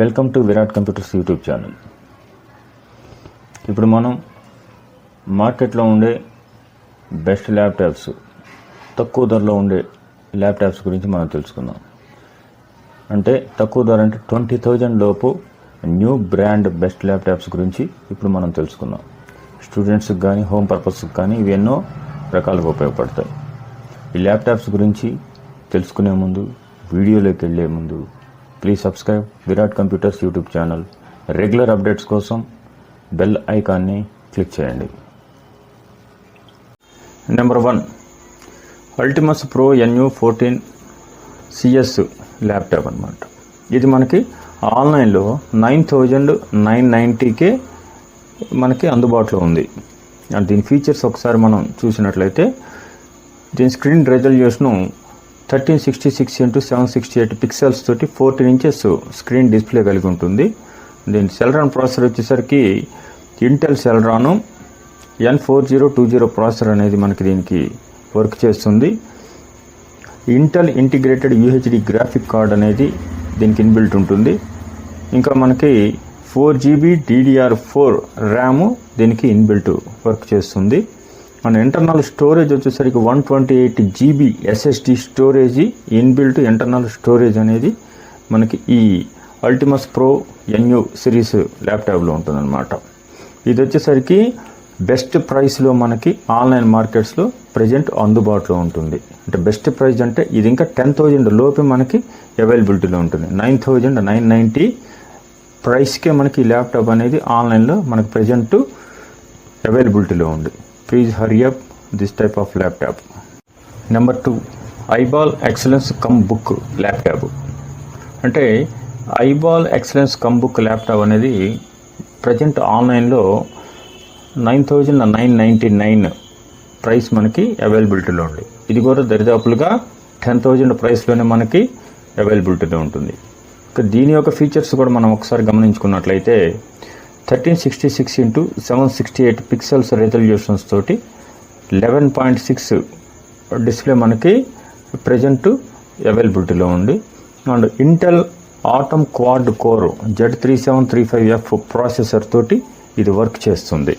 Welcome to Virat computers YouTube channel. ఇప్పుడు మనం మార్కెట్లో ఉండే బెస్ట్ ల్యాప్టాప్స్ తక్కువ ధరలో ఉండే ల్యాప్టాప్స్ గురించి మనం తెలుసుకుందాం. అంటే తక్కువ ధర అంటే ట్వంటీ థౌజండ్ లోపు న్యూ బ్రాండ్ బెస్ట్ ల్యాప్టాప్స్ గురించి ఇప్పుడు మనం తెలుసుకుందాం. స్టూడెంట్స్కి కానీ హోమ్ పర్పస్కి కానీ ఇవి ఎన్నో రకాలుగా ఉపయోగపడతాయి. ఈ ల్యాప్టాప్స్ గురించి తెలుసుకునే ముందు వీడియోలోకి వెళ్ళే ముందు please subscribe Virat computers YouTube channel regular updates కోసం బెల్ ఐకాన్ని క్లిక్ చేయండి. Number one Ultimus Pro NU fourteen CS laptop అనమాట ఇది మనకి ఆన్లైన్లో నైన్ థౌజండ్ నైన్ నైంటీకే మనకి అందుబాటులో ఉంది. అండ్ దీని ఫీచర్స్ ఒకసారి మనం చూసినట్లయితే దీని screen resolution thirteen sixty six into seven sixty eight pixels తోటి ఫోర్టీన్ ఇంచెస్ స్క్రీన్ డిస్ప్లే కలిగి ఉంటుంది. దీని సెల్రాన్ ప్రాసెసర్ వచ్చేసరికి Intel Celeron N four zero two zero processor అనేది మనకి దీనికి వర్క్ చేస్తుంది. Intel integrated UHD graphic card అనేది దీనికి ఇన్బిల్ట్ ఉంటుంది. ఇంకా మనకి four GB DDR four RAM దీనికి ఇన్బిల్ట్ వర్క్ చేస్తుంది. మన ఇంటర్నల్ స్టోరేజ్ వచ్చేసరికి one twenty eight GB SSD storage inbuilt internal storage అనేది మనకి ఈ అల్టిమస్ ప్రో ఎన్యూ సిరీస్ ల్యాప్టాప్లో ఉంటుందన్నమాట. ఇది వచ్చేసరికి బెస్ట్ ప్రైస్లో మనకి ఆన్లైన్ మార్కెట్స్లో ప్రజెంట్ అందుబాటులో ఉంటుంది. అంటే బెస్ట్ ప్రైస్ అంటే ఇది ఇంకా టెన్ థౌజండ్ లోపే మనకి అవైలబిలిటీలో ఉంటుంది. నైన్ థౌజండ్ నైన్ నైంటీ ప్రైస్కే మనకి ఈ ల్యాప్టాప్ అనేది ఆన్లైన్లో మనకి ప్రజెంట్ అవైలబిలిటీలో ఉంది. Please hurry up. This type of laptop number two iBall Excelance CompBook laptop అంటే iBall Excelance CompBook laptop అనేది ప్రజెంట్ ఆన్లైన్లో nine thousand nine ninety nine price మనకి అవైలబిలిటీలో ఉంది. ఇది కూడా దరిదాపులుగా టెన్ థౌజండ్ ప్రైస్లోనే మనకి అవైలబిలిటీలో ఉంటుంది. ఇక దీని యొక్క ఫీచర్స్ కూడా మనం ఒకసారి గమనించుకున్నట్లయితే thirteen sixty six into seven sixty eight pixels resolutions తోటి లెవెన్ పాయింట్ సిక్స్ డిస్ప్లే మనకి ప్రజెంట్ అవైలబిలిటీలో ఉంది. And Intel Atom quad core Z three seven three five F processor తోటి ఇది వర్క్ చేస్తుంది.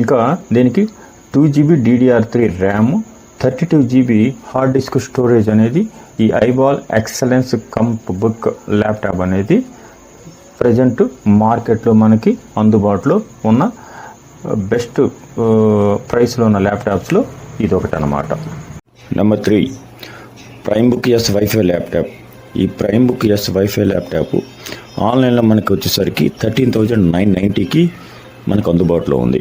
ఇంకా దీనికి two GB DDR three RAM thirty two GB hard disk storage అనేది ఈ iBall Excelance CompBook laptop అనేది ప్రజెంట్ మార్కెట్లో మనకి అందుబాటులో ఉన్న బెస్ట్ ప్రైస్లో ఉన్న ల్యాప్టాప్స్లో ఇది ఒకటి అనమాట number three Primebook S WiFi laptop. ఈ prime book S WiFi laptop ఆన్లైన్లో మనకి వచ్చేసరికి థర్టీన్ థౌజండ్ నైన్ నైంటీకి మనకు అందుబాటులో ఉంది.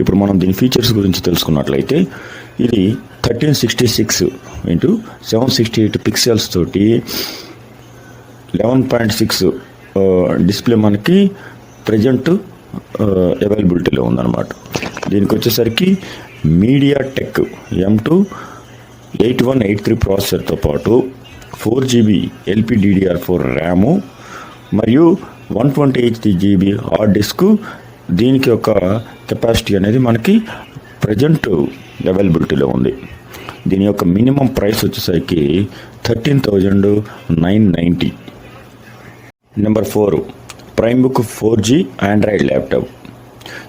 ఇప్పుడు మనం దీని ఫీచర్స్ గురించి తెలుసుకున్నట్లయితే ఇది thirteen sixty six into seven sixty eight pixels తోటి లెవెన్ పాయింట్ సిక్స్ డిస్ప్లే మనకి ప్రజెంట్ అవైలబిలిటీలో ఉందన్నమాట. దీనికి వచ్చేసరికి MediaTek M two eight one eight three ప్రాసెసర్తో పాటు four GB LPDDR four RAM మరియు one twenty eight GB hard disk దీనికి ఒక కెపాసిటీ అనేది మనకి ప్రజెంట్ అవైలబిలిటీలో ఉంది. దీని యొక్క మినిమం ప్రైస్ వచ్చేసరికి thirteen thousand nine ninety number four Primebook four G Android laptop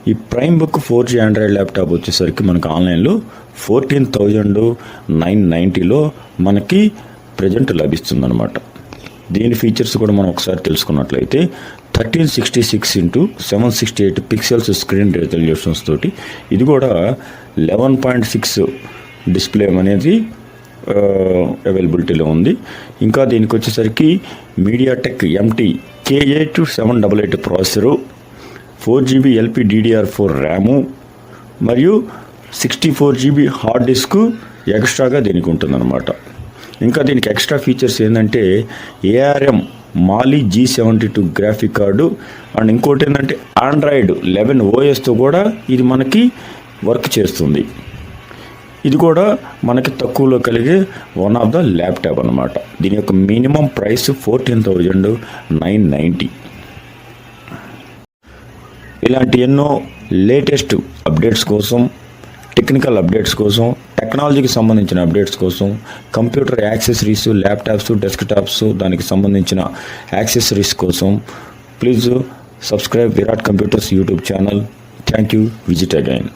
ఈ Primebook four G Android laptop వచ్చేసరికి మనకు ఆన్లైన్లో ఫోర్టీన్ థౌజండ్ నైన్ నైంటీలో మనకి ప్రజెంట్ లభిస్తుందన్నమాట. దీని ఫీచర్స్ కూడా మనం ఒకసారి తెలుసుకున్నట్లయితే thirteen sixty six into seven sixty eight pixels screen resolutions తోటి ఇది కూడా లెవెన్ పాయింట్ సిక్స్ డిస్ప్లే అనేది అవైలబిలిటీలో ఉంది. ఇంకా దీనికి వచ్చేసరికి MediaTek MT KA two seven double eight processor four GB LP DDR four RAM మరియు sixty four GB hard disk ఎక్స్ట్రాగా దీనికి ఉంటుందన్నమాట ఇంకా దీనికి ఎక్స్ట్రా ఫీచర్స్ ఏంటంటే ARM Mali G seventy two graphic card and ఇంకోటి ఏంటంటే ఆండ్రాయిడ్ లెవెన్ ఓఎస్తో కూడా ఇది మనకి వర్క్ చేస్తుంది. ఇది కూడా మనకి తక్కువలో కలిగే వన్ ఆఫ్ ద ల్యాప్టాప్ అనమాట దీని యొక్క minimum price fourteen thousand nine ninety ఇలాంటి ఎన్నో లేటెస్ట్ అప్డేట్స్ కోసం టెక్నికల్ అప్డేట్స్ కోసం టెక్నాలజీకి సంబంధించిన అప్డేట్స్ కోసం కంప్యూటర్ యాక్సెసరీస్ ల్యాప్టాప్స్ డెస్క్టాప్స్ దానికి సంబంధించిన యాక్సెసరీస్ కోసం please subscribe Virat computers YouTube channel thank you visit again